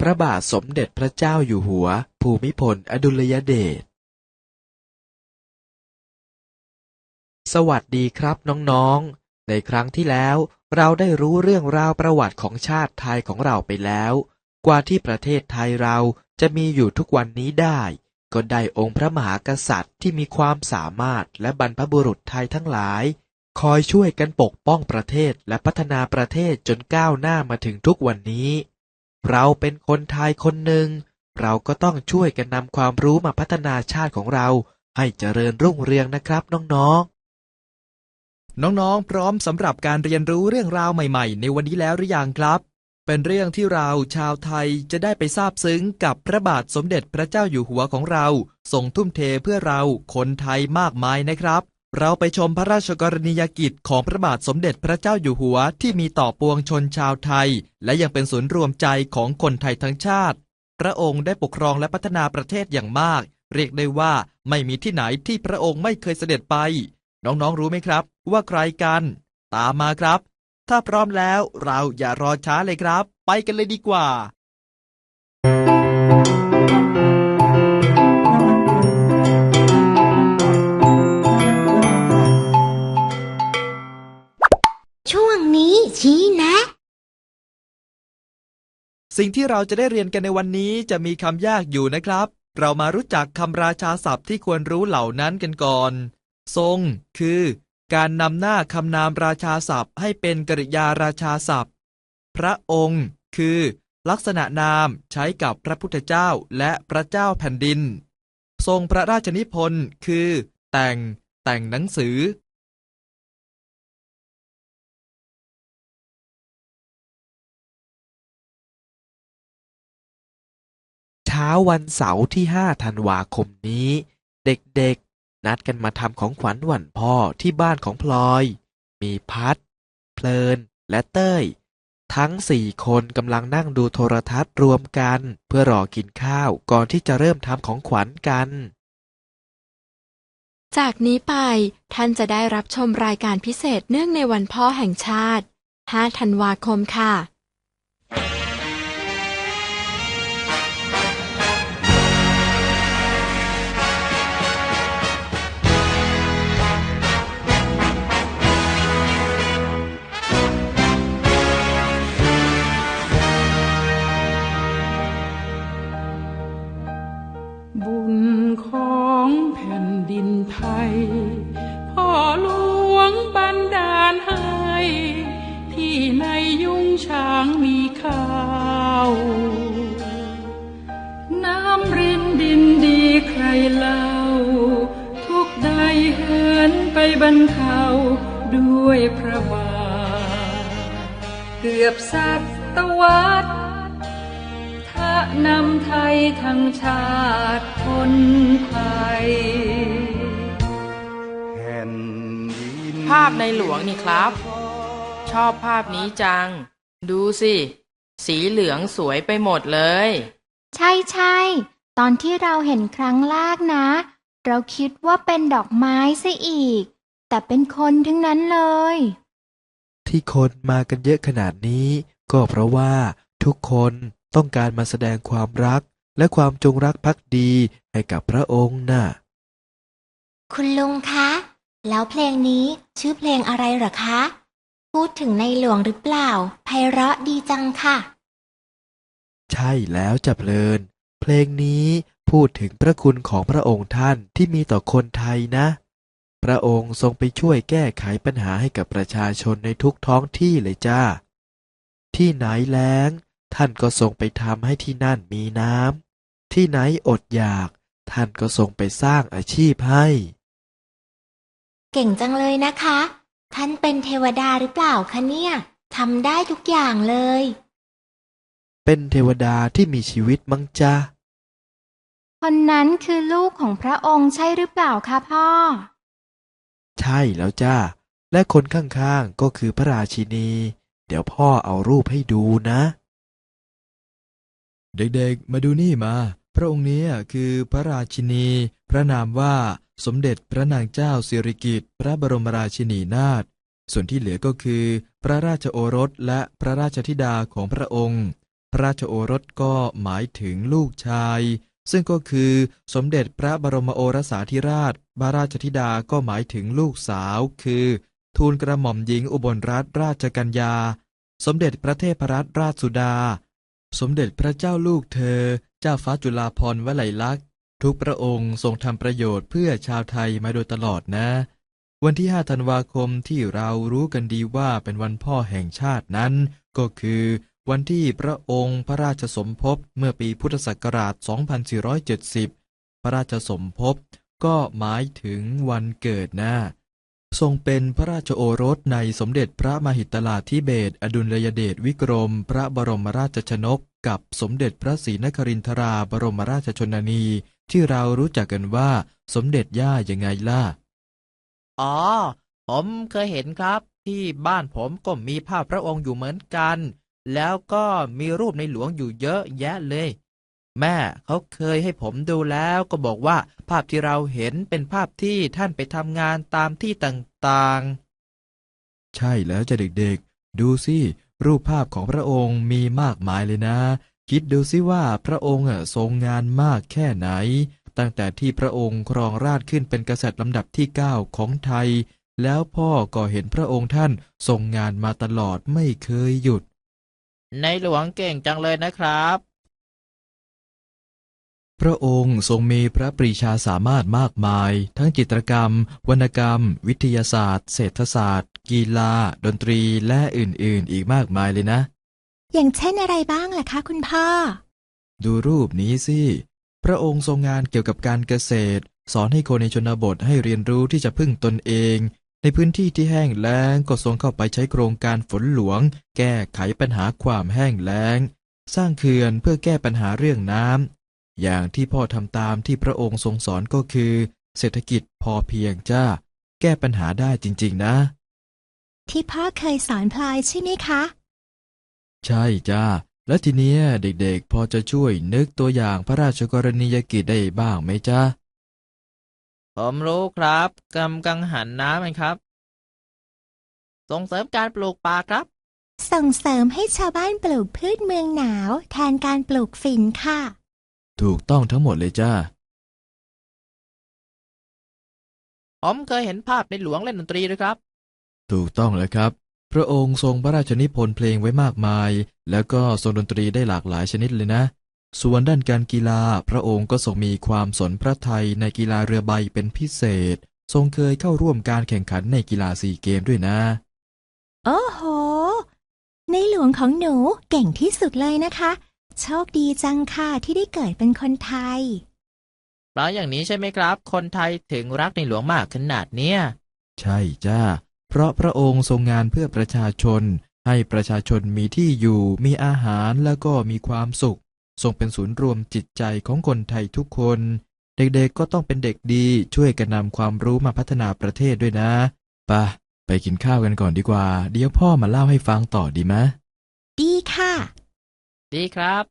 พระบาทสมเด็จพระเจ้าอยู่หัว ภูมิพล อดุลยเดช สวัสดีครับน้องๆ ในครั้งที่แล้วเราได้รู้เรื่องราวประวัติของชาติไทยของเราไปแล้ว กว่าที่ประเทศไทยเราจะมีอยู่ทุกวันนี้ได้ ก็ได้องค์พระมหากษัตริย์ที่มีความสามารถและบรรพบุรุษไทยทั้งหลาย คอยช่วยกันปกป้องประเทศและพัฒนาประเทศจนก้าวหน้ามาถึงทุกวันนี้ เราเป็นคนไทยคนหนึ่ง เราก็ต้องช่วยกันนำความรู้มาพัฒนาชาติของเรา ให้เจริญรุ่งเรืองนะครับน้องๆ น้องๆ พร้อมสำหรับการเรียนรู้เรื่องราวใหม่ๆ ในวันนี้แล้วหรือยังครับ เป็นเรื่องที่เราชาวไทยจะได้ไปซาบซึ้งกับพระบาทสมเด็จพระเจ้าอยู่หัวของเราทรงทุ่มเทเพื่อเราคนไทยมากมายนะครับ เราไปชมพระราชกรณียกิจของพระบาทสมเด็จพระเจ้าอยู่หัวที่มีต่อปวงชนชาวไทย และยังเป็นศูนย์รวมใจของคนไทยทั้งชาติ พระองค์ได้ปกครองและพัฒนาประเทศอย่างมาก เรียกได้ว่าไม่มีที่ไหนที่พระองค์ไม่เคยเสด็จไป น้องๆรู้ไหมครับ ว่าใครกัน ตามมาครับ ถ้าพร้อมแล้วเราอย่ารอช้าเลยครับ ไปกันเลยดีกว่า ชี้แนะ สิ่งที่เราจะได้เรียนกันในวันนี้จะมีคำยากอยู่นะครับ เรามารู้จักคำราชาศัพท์ที่ควรรู้เหล่านั้นกันก่อน ทรง คือ การนำหน้าคำนามราชาศัพท์ ให้เป็นกริยาราชาศัพท์ พระองค์ คือ ลักษณะนามใช้กับพระพุทธเจ้าและพระเจ้าแผ่นดิน ทรงพระราชนิพนธ์ คือ แต่ง แต่งหนังสือ ช้าวันเสาร์ที่ 5 ธันวาคมนี้ เด็กๆ นัดกันมาทำของขวัญวันพ่อที่บ้านของพลอย มีพัด เพลิน และเต้ย ทั้งสี่คนกำลังนั่งดูโทรทัศน์รวมกัน เพื่อรอกินข้าวก่อนที่จะเริ่มทำของขวัญกัน จากนี้ไปท่านจะได้รับชมรายการพิเศษเนื่องในวันพ่อแห่งชาติ 5 ธันวาคมค่ะ ดินไทย พ่อหลวงบันดาลให้ ที่ในยุ้งช้างมีข้าว น้ำรินดินดีใครเล่า ทุกใดเหินไปบรรเทาด้วยพระบาทเกือบสัตวรรษถ้านำไทยทั้งชาติคนไทยาพในหลวงนี่ครับ ชอบภาพนี้จัง ดูสิ สีเหลืองสวยไปหมดเลย ใช่ใช่ตอนที่เราเห็นครั้งแรกนะ เราคิดว่าเป็นดอกไม้ซะอีก แต่เป็นคนทั้งนั้นเลย ที่คนมากันเยอะขนาดนี้ ก็เพราะว่าทุกคนต้องการมาแสดงความรักและความจงรักภักดีให้กับพระองค์น่ะ คุณลุงคะ แล้วเพลงนี้ชื่อเพลงอะไรเหรอคะ พูดถึงในหลวงหรือเปล่า ไพเราะดีจังค่ะ ใช่แล้วจะเพลิน เพลงนี้พูดถึงพระคุณของพระองค์ท่านที่มีต่อคนไทยนะ พระองค์ทรงไปช่วยแก้ไขปัญหาให้กับประชาชนในทุกท้องที่เลยจ้า ที่ไหนแล้ง ท่านก็ทรงไปทำให้ที่นั่นมีน้ำที่ไหนอดอยาก ท่านก็ทรงไปสร้างอาชีพให้ เก่งจังเลยนะคะ ท่านเป็นเทวดาหรือเปล่าคะเนี่ยทำได้ทุกอย่างเลย เป็นเทวดาที่มีชีวิตมั้งจ้าคนนั้นคือลูกของพระองค์ใช่หรือเปล่าคะพ่อ ใช่แล้วจ้า และคนข้างๆก็คือพระราชินี เดี๋ยวพ่อเอารูปให้ดูนะ เด็กๆ มาดูนี่มา พระองค์นี้คือพระราชินี พระนามว่า สมเด็จพระนางเจ้าสิริกิติ์พระบรมราชินีนาถ ส่วนที่เหลือก็คือ พระราชโอรสและพระราชธิดาของพระองค์ พระราชโอรสก็หมายถึงลูกชาย ซึ่งก็คือสมเด็จพระบรมโอรสาธิราชบาราชธิดาก็หมายถึงลูกสาว คือ ทูลกระหม่อมหญิงอุบลรัตนราชกัญญา สมเด็จพระเทพรัตนราชสุดา สมเด็จพระเจ้าลูกเธอ เจ้าฟ้าจุฬาภรณ์วลัยลักษณ์ ทุกพระองค์ทรงทำประโยชน์เพื่อชาวไทยมาโดยตลอดนะ วันที่ 5 ธันวาคมที่เรารู้กันดีว่าเป็นวันพ่อแห่งชาตินั้น ก็คือวันที่พระองค์พระราชสมภพเมื่อปีพุทธศักราช 2470 พระราชสมภพก็หมายถึงวันเกิดนะ ทรงเป็นพระราชโอรสในสมเด็จพระมหิตลาธิเบศอดุลยเดชวิกรม พระบรมราชชนก กับสมเด็จพระศรีนครินทราบรมราชชนนี ที่เรารู้จักกันว่า สมเด็จย่ายังไงล่ะ อ๋อ ผมเคยเห็นครับ ที่บ้านผมก็มีภาพพระองค์อยู่เหมือนกัน แล้วก็มีรูปในหลวงอยู่เยอะแยะเลย แม่เขาเคยให้ผมดูแล้วก็บอกว่า ภาพที่เราเห็นเป็นภาพที่ท่านไปทำงานตามที่ต่างใช่แล้วจ้ะเด็กๆ ดูสิรูปภาพของพระองค์มีมากมายเลยนะ คิดดูสิว่าพระองค์อะทรงงานมากแค่ไหน ตั้งแต่ที่พระองค์ครองราชย์ขึ้นเป็นกษัตริย์ลำดับที่ 9 ของไทย แล้วพ่อก็เห็นพระองค์ท่านทรงงานมาตลอดไม่เคยหยุดๆในหลวงเก่งจังเลยนะครับ พระองค์ทรงมีพระปรีชาสามารถมากมาย ทั้งจิตรกรรม วรรณกรรม วิทยาศาสตร์ เศรษฐศาสตร์ กีฬา ดนตรีและอื่นๆ อีกมากมายเลยนะ อย่างเช่นอะไรบ้างล่ะคะคุณพ่อ ดูรูปนี้สิ พระองค์ทรงงานเกี่ยวกับการเกษตร สอนให้คนในชนบทให้เรียนรู้ที่จะพึ่งตนเอง ในพื้นที่ที่แห้งแล้งก็ทรงเข้าไปใช้โครงการฝนหลวง แก้ไขปัญหาความแห้งแล้ง สร้างเขื่อนเพื่อแก้ปัญหาเรื่องน้ำอย่างที่พ่อทำตามที่พระองค์ทรงสอนก็คือ เศรษฐกิจพอเพียงจ้า แก้ปัญหาได้จริง ๆ นะ ที่พ่อเคยสอนพลอยใช่ไหมคะ ใช่จ้า แล้วทีเนี้ยเด็กๆ พอจะช่วยนึกตัวอย่างพระราชกรณียกิจได้บ้างไหมจ้าผมรู้ครับกำกังหันน้ำครับ ส่งเสริมการปลูกป่าครับ ส่งเสริมให้ชาวบ้านปลูกพืชเมืองหนาว แทนการปลูกฝิ่นค่ะ ถูกต้องทั้งหมดเลยจ้า ผมเคยเห็นภาพในหลวงเล่นดนตรีด้วยครับ ถูกต้องแล้วครับ พระองค์ทรงพระราชนิพนธ์เพลงไว้มากมาย แล้วก็ทรงดนตรีได้หลากหลายชนิดเลยนะ ส่วนด้านการกีฬา พระองค์ก็ทรงมีความสนพระไทยในกีฬาเรือใบเป็นพิเศษ ทรงเคยเข้าร่วมการแข่งขันในกีฬาซีเกมด้วยนะ โอ้โห ในหลวงของหนูเก่งที่สุดเลยนะคะ โชคดีจังค่ะที่ได้เกิดเป็นคนไทย เพราะอย่างนี้ใช่ไหมครับ คนไทยถึงรักในหลวงมากขนาดเนี้ย ใช่จ้าเพ ราะพระองค์ทรงงานเพื่อประชาชน ให้ประชาชนมีที่อยู่ มีอาหารแล้วก็มีความสุข ทรงเป็นศูนย์รวมจิตใจของคนไทยทุกคน เด็กๆก็ต้องเป็นเด็กดีช่วยกันนำความรู้มาพัฒนาประเทศด้วยนะไปะไปกินข้าวกันก่อนดีกว่า เดี๋ยวพ่อมาเล่าให้ฟังต่อดีไหมดีค่ะ ดีครับ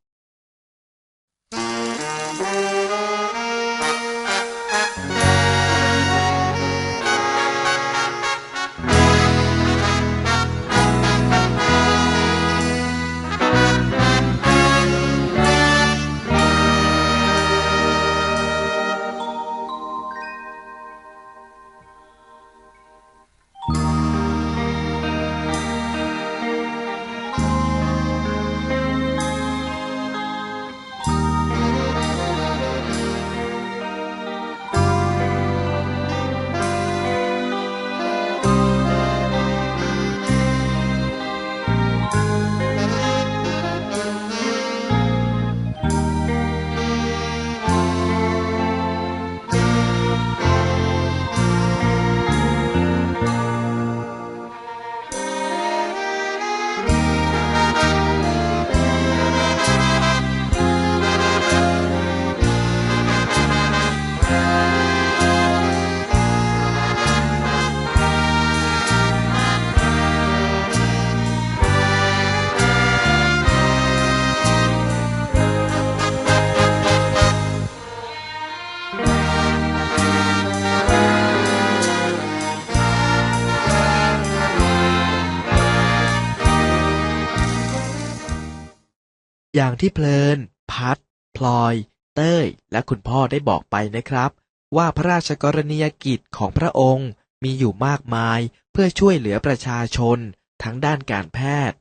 อย่างที่เพลิน พัด พลอย เต้ย และคุณพ่อได้บอกไปนะครับ ว่าพระราชกรณียกิจของพระองค์มีอยู่มากมายเพื่อช่วยเหลือประชาชน ทั้งด้านการแพทย์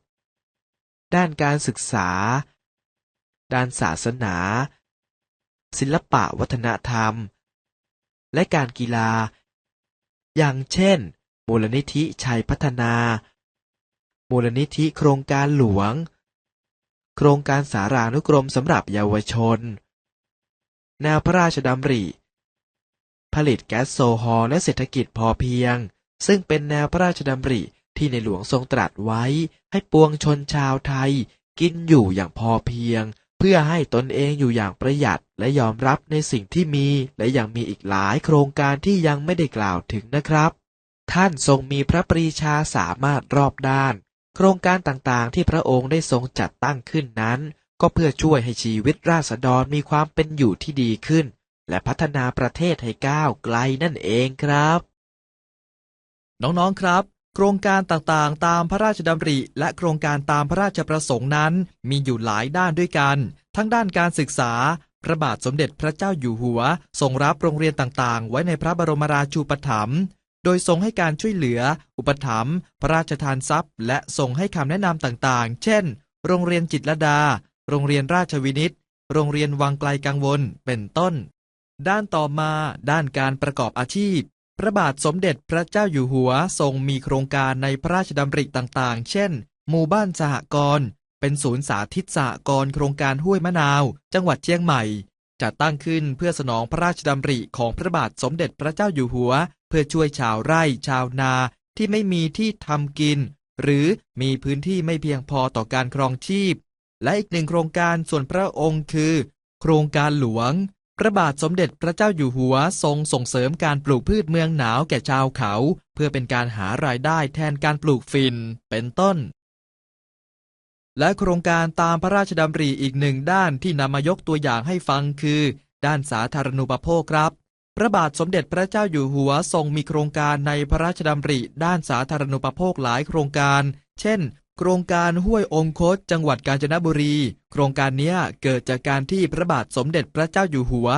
ด้านการศึกษา ด้านศาสนา ศิลปะวัฒนธรรม และการกีฬา อย่างเช่น มูลนิธิชัยพัฒนา มูลนิธิโครงการหลวง โครงการสารานุกรมสำหรับเยาวชน แนวพระราชดำริ ผลิตแก๊สโซฮอลและเศรษฐกิจพอเพียง ซึ่งเป็นแนวพระราชดำริที่ในหลวงทรงตรัสไว้ ให้ปวงชนชาวไทย กินอยู่อย่างพอเพียง เพื่อให้ตนเองอยู่อย่างประหยัดและยอมรับในสิ่งที่มี และยังมีอีกหลายโครงการที่ยังไม่ได้กล่าวถึงนะครับ ท่านทรงมีพระปรีชาสามารถรอบด้าน โครงการต่างๆ ที่พระองค์ได้ทรงจัดตั้งขึ้นนั้น ก็เพื่อช่วยให้ชีวิตราษฎรมีความเป็นอยู่ที่ดีขึ้น และพัฒนาประเทศให้ก้าวไกลนั่นเองครับ น้องๆครับ โครงการต่างๆ ตามพระราชดำริ และโครงการตามพระราชประสงค์นั้น มีอยู่หลายด้านด้วยกัน ทั้งด้านการศึกษาพระบาทสมเด็จพระเจ้าอยู่หัวทรงรับโรงเรียนต่างๆ ไว้ในพระบรมราชูปถัมภ์ โดยทรงให้การช่วยเหลือ อุปถัมภ์พระราชทานทรัพย์ และทรงให้คำแนะนำต่างๆ เช่น โรงเรียนจิตรดา โรงเรียนราชวินิต โรงเรียนวังไกลกังวล เป็นต้น ด้านต่อมาด้านการประกอบอาชีพ พระบาทสมเด็จพระเจ้าอยู่หัวทรงมีโครงการในพระราชดำริต่างๆ เช่น หมู่บ้านสหกรณ์เป็นศูนย์สาธิตสหกรณ์โครงการห้วยมะนาว จังหวัดเชียงใหม่ จัดตั้งขึ้นเพื่อสนองพระราชดำริของพระบาทสมเด็จพระเจ้าอยู่หัว เพื่อช่วยชาวไร่ชาวนาที่ไม่มีที่ทำกิน หรือมีพื้นที่ไม่เพียงพอต่อการครองชีพ และอีกหนึ่งโครงการส่วนพระองค์คือ โครงการหลวง พระบาทสมเด็จพระเจ้าอยู่หัวทรงส่งเสริมการปลูกพืชเมืองหนาวแก่ชาวเขา เพื่อเป็นการหารายได้แทนการปลูกฝิ่นเป็นต้น และโครงการตามพระราชดำริอีกหนึ่งด้านที่นำมายกตัวอย่างให้ฟังคือ ด้านสาธารณูปโภคครับ พระบาทสมเด็จพระเจ้าอยู่หัวทรงมีโครงการในพระราชดำริ ด้านสาธารณูปโภคหลายโครงการ เช่น โครงการห้วยองคต จังหวัดกาญจนบุรี โครงการนี้เกิดจากการที่พระบาทสมเด็จพระเจ้าอยู่หัว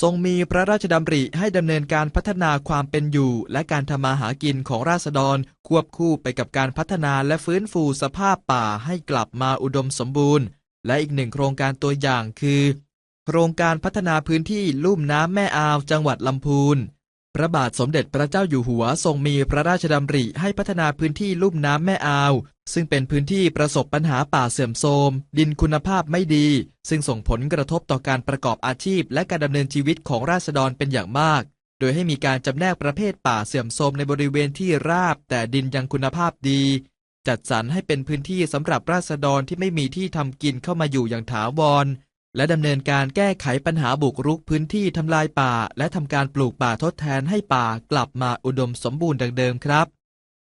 ทรงมีพระราชดำริให้ดำเนินการพัฒนาความเป็นอยู่ และการทำมาหากินของราษฎร ควบคู่ไปกับการพัฒนาและฟื้นฟูสภาพป่าให้กลับมาอุดมสมบูรณ์ และอีกหนึ่งโครงการตัวอย่างคือ โครงการพัฒนาพื้นที่ลุ่มน้ำแม่อาวจังหวัดลำพูน พระบาทสมเด็จพระเจ้าอยู่หัวทรงมีพระราชดำริให้พัฒนาพื้นที่ลุ่มน้ำแม่อาว ซึ่งเป็นพื้นที่ประสบปัญหาป่าเสื่อมโทรม ดินคุณภาพไม่ดี ซึ่งส่งผลกระทบต่อการประกอบอาชีพ และการดำเนินชีวิตของราษฎรเป็นอย่างมาก โดยให้มีการจำแนกประเภทป่าเสื่อมโทรมในบริเวณที่ราบ แต่ดินยังคุณภาพดี จัดสรรให้เป็นพื้นที่สำหรับราษฎรที่ไม่มีที่ทำกินเข้ามาอยู่อย่างถาวร และดำเนินการแก้ไขปัญหาบุกรุกพื้นที่ทำลายป่า และทำการปลูกป่าทดแทนให้ป่ากลับมาอุดมสมบูรณ์ดังเดิมครับ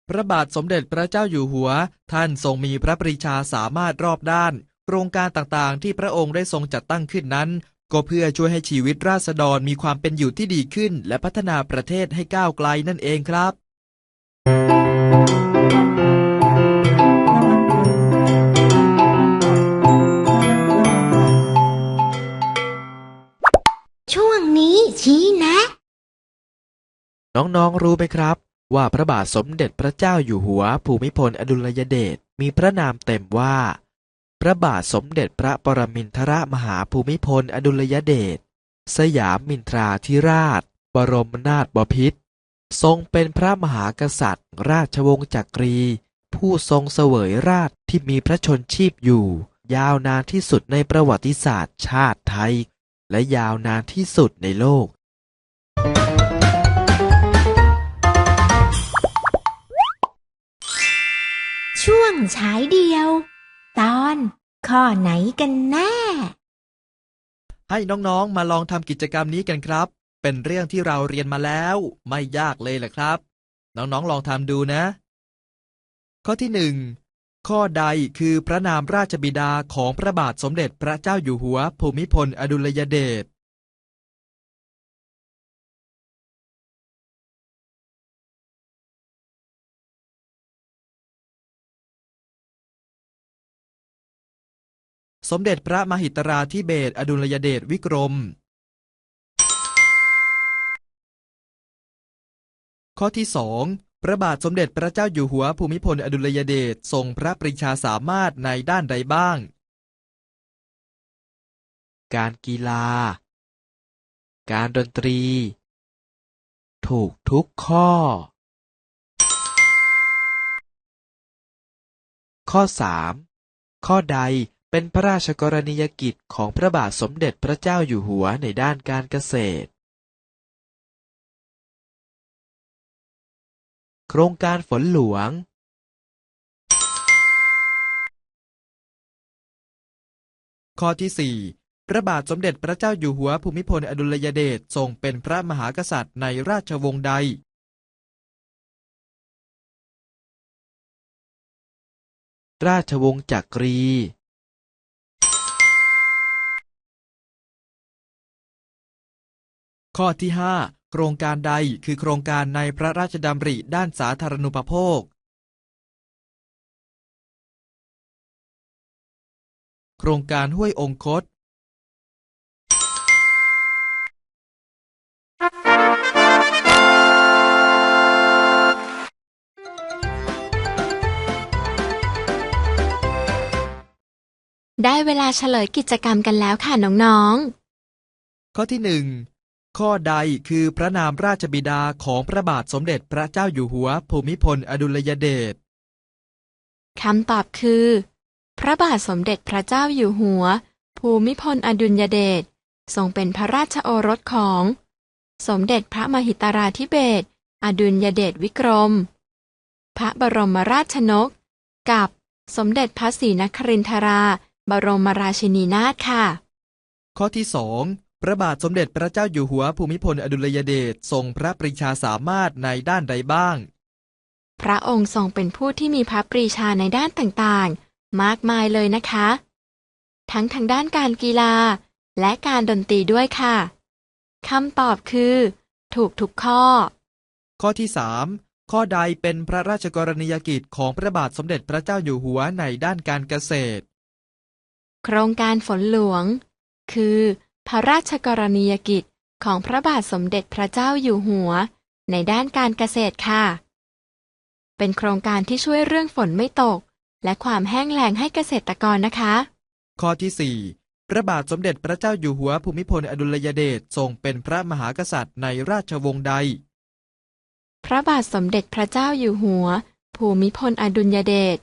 พระบาทสมเด็จพระเจ้าอยู่หัว ท่านทรงมีพระปรีชาสามารถรอบด้าน โครงการต่างๆ ที่พระองค์ได้ทรงจัดตั้งขึ้นนั้น ก็เพื่อช่วยให้ชีวิตราษฎรมีความเป็นอยู่ที่ดีขึ้น และพัฒนาประเทศให้ก้าวไกลนั่นเองครับ ชี้แนะ น้องๆรู้ไหมครับ ว่าพระบาทสมเด็จพระเจ้าอยู่หัว ภูมิพลอดุลยเดชมีพระนามเต็มว่า พระบาทสมเด็จพระปรมินทรมหาภูมิพลอดุลยเดชสยามมินทราธิราช บรมนาถบพิตรทรงเป็นพระมหากษัตริย์ ราชวงศ์จักรี ผู้ทรงเสวยราชที่มีพระชนชีพอยู่ ยาวนานที่สุดในประวัติศาสตร์ชาติไทย และยาวนานที่สุดในโลก ช่วงฉายเดียว ตอนข้อไหนกันแน่ ให้น้องๆ มาลองทำกิจกรรมนี้กันครับ เป็นเรื่องที่เราเรียนมาแล้ว ไม่ยากเลยแหละครับ น้องๆ ลองทำดูนะ ข้อที่หนึ่ง ข้อใดคือพระนามราชบิดาของพระบาทสมเด็จพระเจ้าอยู่หัวภูมิพลอดุลยเดชสมเด็จพระมหิตราธิเบศอดุลยเดชวิกรม ข้อที่สอง พระบาทสมเด็จพระเจ้าอยู่หัวภูมิพลอดุลยเดชทรงพระปรีชาสามารถในด้านใดบ้าง การกีฬา การดนตรี ถูกทุกข้อ ข้อสามข้อใดเป็นพระราชกรณียกิจของพระบาทสมเด็จพระเจ้าอยู่หัวในด้านการเกษตร โครงการฝนหลวงข้อที่สี่พระบาทสมเด็จพระเจ้าอยู่หัวภูมิพลอดุลยเดชทรงเป็นพระมหากษัตริย์ในราชวงศ์ใด ราชวงศ์จักรี ข้อที่ห้า โครงการใดคือโครงการในพระราชดำริด้านสาธารณูปโภค โครงการห้วยองคตได้เวลาเฉลยกิจกรรมกันแล้วค่ะน้องข้อที่หนึ่ง ข้อใดคือพระนามราชบิดาของพระบาทสมเด็จพระเจ้าอยู่หัวภูมิพลอดุลยเดชๆคำตอบคือ พระบาทสมเด็จพระเจ้าอยู่หัว ภูมิพลอดุลยเดชทรงเป็นพระราชโอรสของ สมเด็จพระมหิตราธิเบศรอดุลยเดชวิกรม พระบรมราชนก กับสมเด็จพระศรีนครินทรา บรมราชินีนาถค่ะ ข้อที่สอง พระบาทสมเด็จพระเจ้าอยู่หัวภูมิพลอดุลยเดชทรงพระปรีชาสามารถในด้านใดบ้าง พระองค์ทรงเป็นผู้ที่มีพระปรีชาในด้านต่างๆ มากมายเลยนะคะ ทั้งทางด้านการกีฬา และการดนตรีด้วยค่ะคำตอบคือ ถูกทุกข้อ ข้อที่สามข้อใดเป็นพระราชกรณียกิจของพระบาทสมเด็จพระเจ้าอยู่หัวในด้านการเกษตร โครงการฝนหลวง คือ พระราชกรณียกิจของพระบาทสมเด็จพระเจ้าอยู่หัว ในด้านการเกษตรค่ะ เป็นโครงการที่ช่วยเรื่องฝนไม่ตก และความแห้งแล้งให้เกษตรกรนะคะ ข้อที่สี่พระบาทสมเด็จพระเจ้าอยู่หัวภูมิพลอดุลยเดชทรงเป็นพระมหากษัตริย์ในราชวงศ์ใด พระบาทสมเด็จพระเจ้าอยู่หัว ภูมิพลอดุลยเดช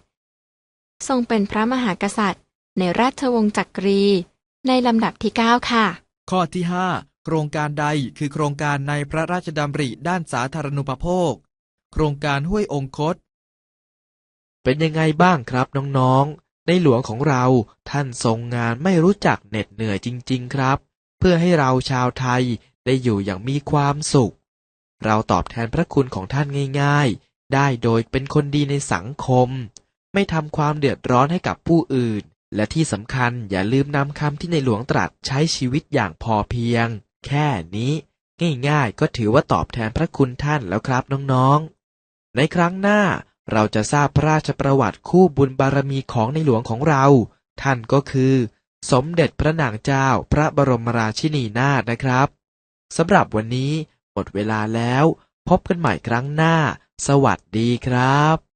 ทรงเป็นพระมหากษัตริย์ ในราชวงศ์จักรี ในลำดับที่ 9 ค่ะ ข้อที่ห้าโครงการใดคือโครงการในพระราชดำริด้านสาธารณูปโภค โครงการห้วยองคต เป็นยังไงบ้างครับน้องๆ ในหลวงของเราท่านทรงงานไม่รู้จักเหน็ดเหนื่อยจริง ๆ ครับ เพื่อให้เราชาวไทยได้อยู่อย่างมีความสุข เราตอบแทนพระคุณของท่านง่าย ๆ ได้โดยเป็นคนดีในสังคม ไม่ทำความเดือดร้อนให้กับผู้อื่น และที่สำคัญอย่าลืมนำคำที่ในหลวงตรัสใช้ชีวิตอย่างพอเพียง แค่นี้ ง่ายๆ ก็ถือว่าตอบแทนพระคุณท่านแล้วครับน้องๆ ในครั้งหน้าเราจะทราบพระราชประวัติคู่บุญบารมีของในหลวงของเรา ท่านก็คือ สมเด็จพระนางเจ้าพระบรมราชินีนาถนะครับสำหรับวันนี้หมดเวลาแล้ว พบกันใหม่ครั้งหน้า สวัสดีครับ